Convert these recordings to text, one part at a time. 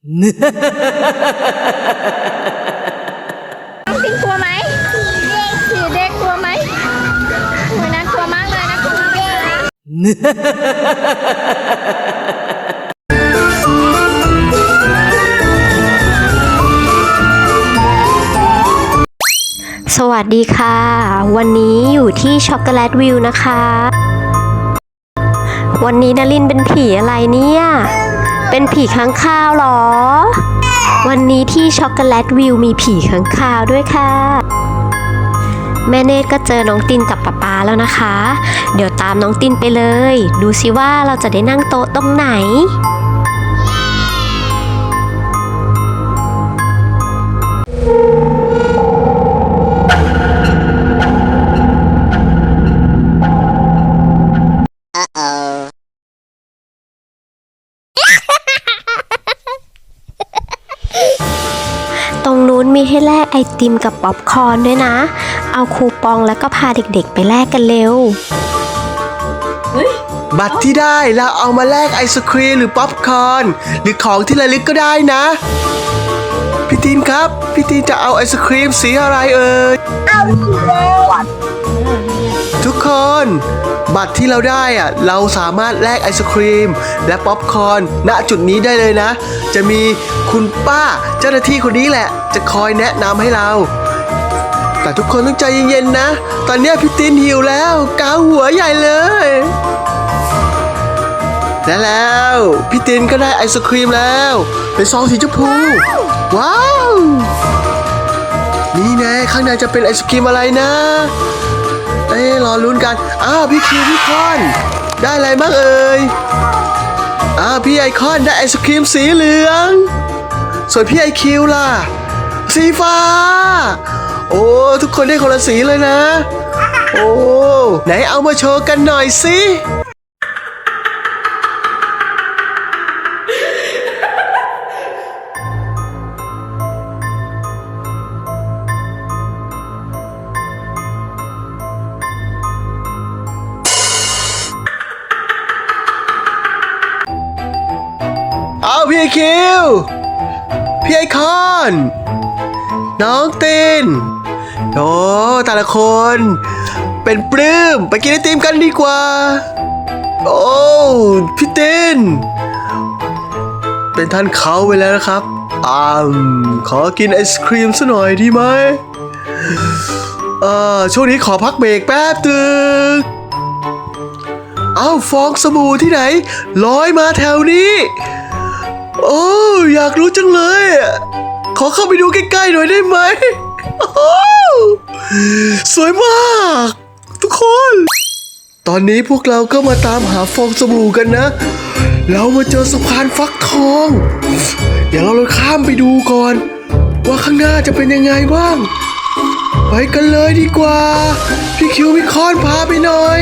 น้องติงกลัวไหมผีเด็กกลัวไหมโอ้ยน่ากลัวมากเลยน่ากลัวมากเลยสวัสดีค่ะ วันนี้อยู่ที่ช็อกโกแลตวิวนะคะ วันนี้นารินเป็นผีอะไรเนี่ย เป็นผีค้างคาวเหรอ วันนี้ที่ช็อกโกแลตวิวมีผีค้างคาวด้วยค่ะ แม่เนตก็เจอน้องตินกับป๊าป๊าแล้วนะคะ เดี๋ยวตามน้องตินไปเลย ดูสิว่าเราจะได้นั่งโต๊ะตรงไหน ไอติมกับป๊อปคอร์นด้วยนะ เอาคูปองแล้วก็พาเด็กๆไปแลกกันเร็ว บัตรที่ได้เราเอามาแลกไอศครีมหรือป๊อปคอร์นหรือของที่ระลึกก็ได้นะ พี่ตีนครับ พี่ตีนจะเอาไอศครีมสีอะไรเอ่ย ทุกคน บัตรที่เราได้อะเราสามารถแลกไอศครีม และป๊อปคอร์นณจุดนี้ได้เลยนะ จะมีคุณป้าเจ้าหน้าที่คนนี้แหละ จะคอยแนะนำให้เรา แต่ทุกคนต้องใจเย็นๆนะ ตอนนี้พี่ตีนหิวแล้วกาวหัวใหญ่เลยและแล้วพี่ตินก็ได้ไอศครีมแล้ว เป็นซองสีชมพู ว้าว นี่ไงข้างในจะเป็นไอศครีมอะไรนะ รอลุ้นกัน อ้าวพี่คิวพี่คอน ได้อะไรบ้างเอ่ย อ้าวพี่ไอคอนได้ไอศครีมสีเหลือง ส่วนพี่ไอคิวล่ะ สีฟ้า โอ้ทุกคนได้คนละสีเลยนะ โอ้ไหนเอามาโชว์กันหน่อยสิ พี่คิว พี่ไอคอน น้องตินโอ้แต่ละคน เป็นปลื้ม ไปกินไอติมกันดีกว่า โอ้พี่ตินเป็นท่านเขาไปแล้วนะครับอ่ามขอกินไอศครีมสัหน่อยดีไหมเอ่อช่วงนี้ขอพักเบรกแป๊บตึงเอ้าฟองสบู่ที่ไหนลอยมาแถวนี้ โอ้อยากรู้จังเลย ขอเข้าไปดูใกล้ๆหน่อยได้ไหมโอ้สวยมาก ทุกคน ตอนนี้พวกเราก็มาตามหาฟองสบู่กันนะ เรามาเจอสะพานฟักทอง เดี๋ยวเราเราข้ามไปดูก่อน ว่าข้างหน้าจะเป็นยังไงบ้าง ไปกันเลยดีกว่า พี่คิวพี่คอนพาไปหน่อย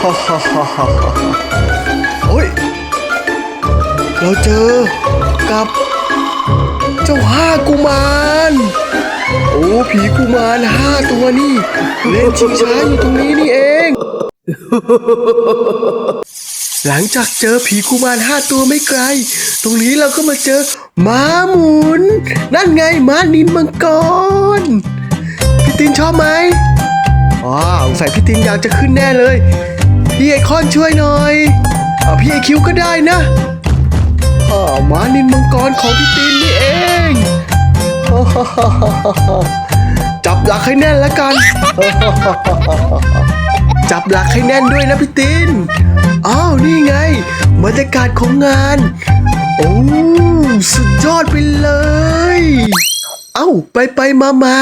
ฮ่าฮ่าฮ่าฮ่าฮ่าโอ้ย เราเจอกับเจ้าห้ากุมาร โอ้ผีกุมารห้าตัวนี่ เล่นชิงช้าอยู่ตรงนี้นี่เอง หลังจากเจอผีกุมารห้าตัวไม่ไกล ตรงนี้เราก็มาเจอม้าหมุน นั่นไงม้านินมังกร พี่ตินชอบไหมอ๋อสงสัยพี่ตินอยากจะขึ้นแน่เลย พี่ไอคอนช่วยหน่อยเอาพี่ไอคิวก็ได้นะ ม้านินมังกรของพี่ตีนนี่เอง จับหลักให้แน่นแล้วกัน จับหลักให้แน่นด้วยนะพี่ตีนอ้าวนี่ไงบรรยากาศของงาน โอ้สุดยอดไปเลย เอ้าไปไปมามา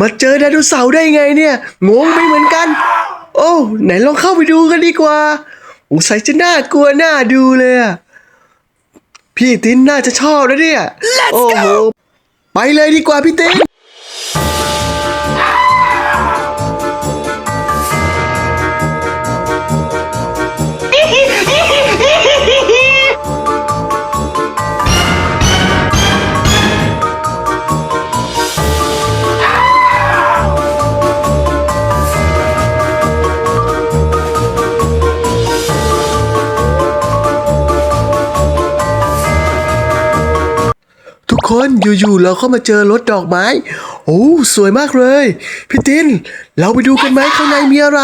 มาเจอไดโนเสาร์ได้ไงเนี่ยงงไม่เหมือนกัน โอ้ไหนลองเข้าไปดูกันดีกว่าสงสัยจะน่ากลัวน่าดูเลยอะ พี่ตินน่าจะชอบนะเนี่ยโอ้โห ไปเลยดีกว่าพี่ติน อยู่ๆเราก็มาเจอรถดอกไม้ โอ้สวยมากเลยพี่ตินเราไปดูกันไหมข้างในมีอะไร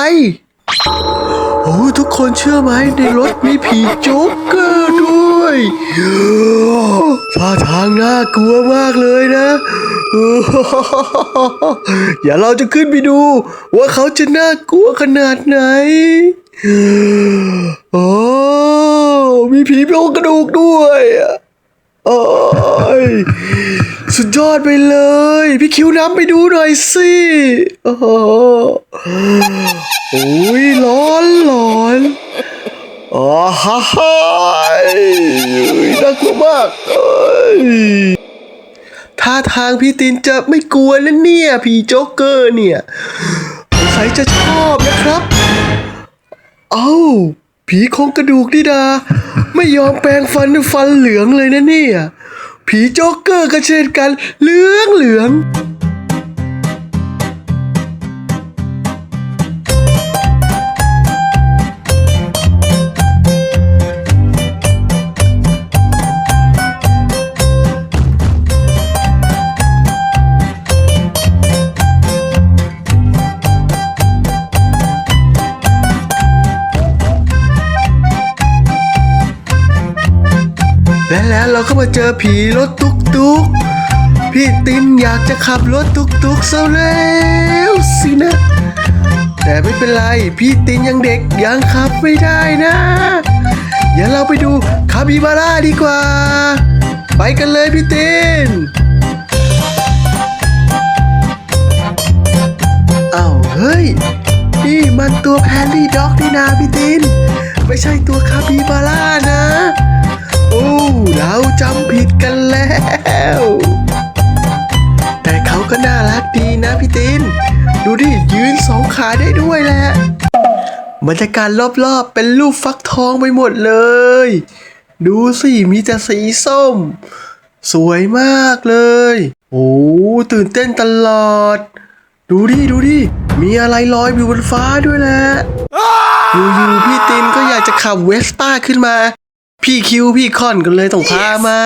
โอ้ทุกคนเชื่อไหมในรถมีผีโจ๊กเกอร์ด้วยท่าทางน่ากลัวมากเลยนะอย่าเราจะขึ้นไปดู ว่าเขาจะน่ากลัวขนาดไหนโอ้มีผีโครงกระดูกด้วย โอ้ยสุดยอดไปเลย พี่คิวน้ำไปดูหน่อยสิโอ้โหโอ้ยร้อนร้อนอ๋อฮ่าฮ่าน่ากลัวมากเอ้ยท่าทางพี่ตินจะไม่กลัวแล้วเนี่ยผีโจ๊กเกอร์เนี่ยสงสัยจะชอบนะครับ เอ้าผีโครงกระดูกนี่ดา ไม่ยอมแปลงฟันฟันเหลืองเลยนะเนี่ย ผีโจ๊กเกอร์ก็เช่นกัน เหลืองเหลือง และแล้วเราก็มาเจอผีรถตุกตุกพี่ตินอยากจะขับรถตุกตุกซะแล้วสินะ แต่ไม่เป็นไร พี่ตินยังเด็กยังขับไม่ได้นะ เดี๋ยวเราไปดูคาบิบาร่าดีกว่า ไปกันเลยพี่ตินอ้าวเฮ้ยนี่มันตัวแพนดี้ด็อกนี่นาพี่ติน ไม่ใช่ตัวคาบิบาร่านะ เราจำผิดกันแล้ว แต่เขาก็น่ารักดีนะพี่ติน ดูดิ ยืนสองขาได้ด้วยแหละบรรยากาศรอบๆ เป็นรูปฟักทองไปหมดเลย ดูสิมีแต่สีส้ม สวยมากเลย โอ้ตื่นเต้นตลอด ดูดิ ดูดิ มีอะไรลอยอยู่บนฟ้าด้วยแหละอยู่ๆพี่ตินก็อยากจะขับเวสป้าขึ้นมา พี่คิวพี่คอนกันเลยต้องพามา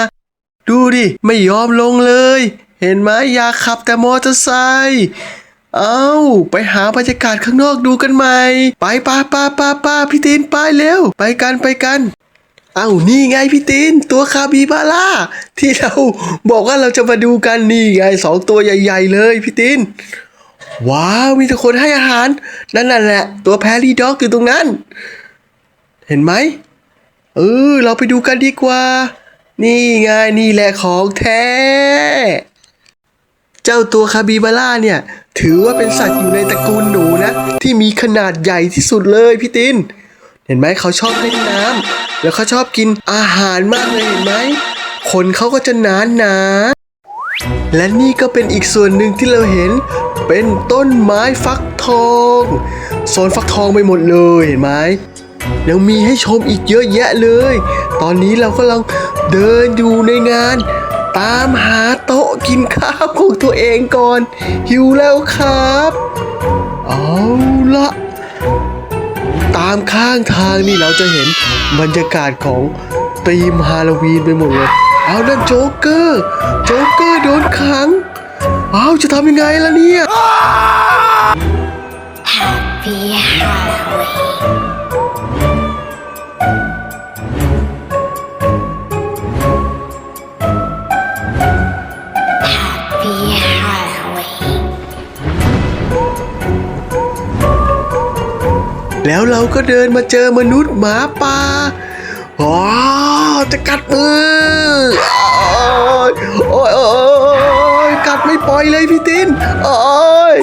ดูดิ ไม่ยอมลงเลย เห็นไหมอยากขับแต่มอเตอร์ไซค์เอา้าไปหาบรรยากาศข้างนอกดูกันใหม่ ไปป้าป้าป้าป้าพี่ตินไปเร็ว ไปกันไปกัน เอ้านี่ไงพี่ตินตัวคาบิบาร่าที่เราบอกว่าเราจะมาดูกันนี่ไงสองตัวใหญ่ ๆ เลยพี่ตินว้าว มีแต่คนให้อาหาร นั่นน่ะแหละ ตัวแพรี่ด็อกอยู่ตรงนั้น เห็นไหม เออ เราไปดูกันดีกว่า นี่ไงนี่แหละของแท้ เจ้าตัวคาบิบาร่าเนี่ย ถือว่าเป็นสัตว์อยู่ในตระกูลหนูนะ ที่มีขนาดใหญ่ที่สุดเลยพี่ติน เห็นไหมเขาชอบเล่นน้ำแล้วเขาชอบกินอาหารมากเลยเห็นไหมขนเขาก็จะหนาหนาและนี่ก็เป็นอีกส่วนหนึ่งที่เราเห็น เป็นต้นไม้ฟักทองโซนฟักทองไปหมดเลยเห็นไหม ยังมีให้ชมอีกเยอะแยะเลย ตอนนี้เรากำลังเดินอยู่ในงาน ตามหาโต๊ะกินข้าวของตัวเองก่อน หิวแล้วครับเอาละตามข้างทางนี่เราจะเห็นบรรยากาศของธีมฮาโลวีนไปหมดเลยเอานั่นโจ๊กเกอร์โจ๊กเกอร์โดนขังเอาจะทำยังไงล่ะเนี่ย Happy Halloween. แล้วเราก็เดินมาเจอมนุษย์หมาป่าอ๋อจะกัดมือโอ้ยโอ้ยโอ้ยโอ้ยกัดไม่ปล่อยเลยพี่ตินโอ้ย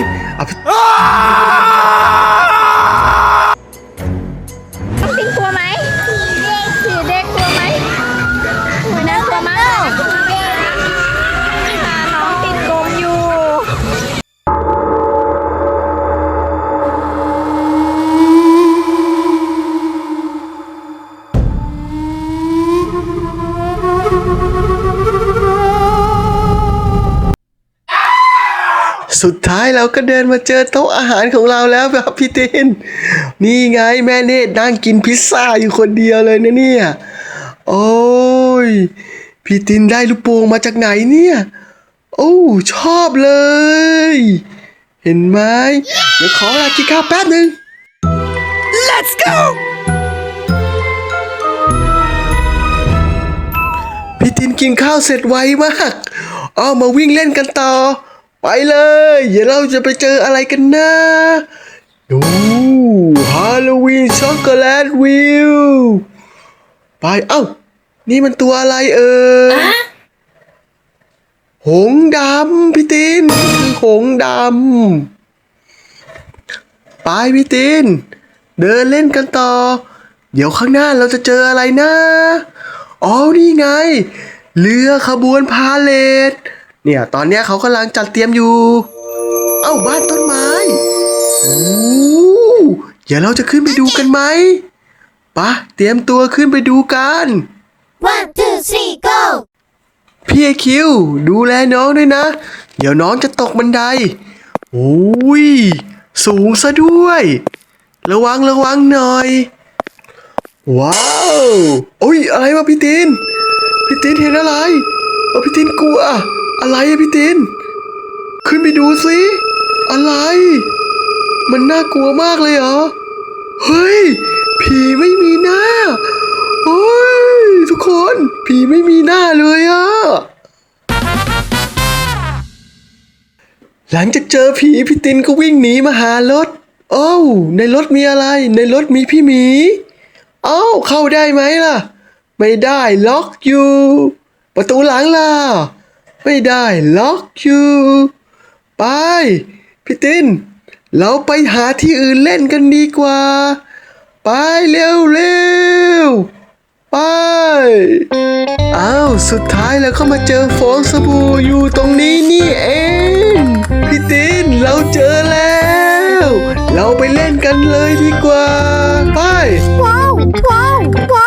สุดท้ายเราก็เดินมาเจอโต๊ะอาหารของเราแล้วแบบพี่ตินนี่ไงแม่เนตรนั่งกินพิซซ่าอยู่คนเดียวเลยนะเนี่ยโอ้ยพี่ตินได้ลูกโป่งมาจากไหนเนี่ย โอ้ชอบเลย เห็นไหมเดี๋ยวขอเวลากินข้าวแป๊บหนึ่ง Let's go พี่ตินกินข้าวเสร็จไวมาก เอามาวิ่งเล่นกันต่อ ไปเลยเดี๋ยวเราจะไปเจออะไรกันนะดูฮาโลวีนช็อกโกแลตวิวไปเอ้า นี่มันตัวอะไรเอ่ยหงส์ดำพี่ตินคือหงส์ดำไปพี่ติน เดินเล่นกันต่อ เดี๋ยวข้างหน้าเราจะเจออะไรนะอ๋อนี่ไง เรือขบวนพาเลท เนี่ยตอนเนี้ยเขากำลังจัดเตรียมอยู่ เอ้าบ้านต้นไม้โอ้เดี๋ยวเราจะขึ้นไปดูกันไหมไปะเตรียมตัวขึ้นไปดูกัน One, two, three, go! พี่ไอคิวดูแลน้องด้วยนะ เดี๋ยวน้องจะตกบันไดโอ้ยสูงซะด้วย ระวังระวังหน่อย ว้าวโอ้ยอะไรวะพี่ตินพี่ตินเห็นอะไรโอ้พี่ตินกลัว อะไรอะพี่ตินขึ้นไปดูสิอะไร มันน่ากลัวมากเลยเหรอ เฮ้ย ผีไม่มีหน้าโอ้ยทุกคน ผีไม่มีหน้าเลยอะหลังจากเจอผีพี่ตินก็วิ่งหนีมาหารถโอ้วในรถมีอะไร ในรถมีพี่หมีเอ้าเข้าได้ไหมล่ะ ไม่ได้ล็อกอยู่ ประตูหลังล่ะ ไม่ได้ล็อกอยู่ไปพี่ตินเราไปหาที่อื่นเล่นกันดีกว่า ไปเร็วเร็วไปอ้าวสุดท้ายเราก็มาเจอฟองสบู่อยู่ตรงนี้นี่เองพี่ตินเราเจอแล้ว เราไปเล่นกันเลยดีกว่า ไป ว้าวว้าวว้าว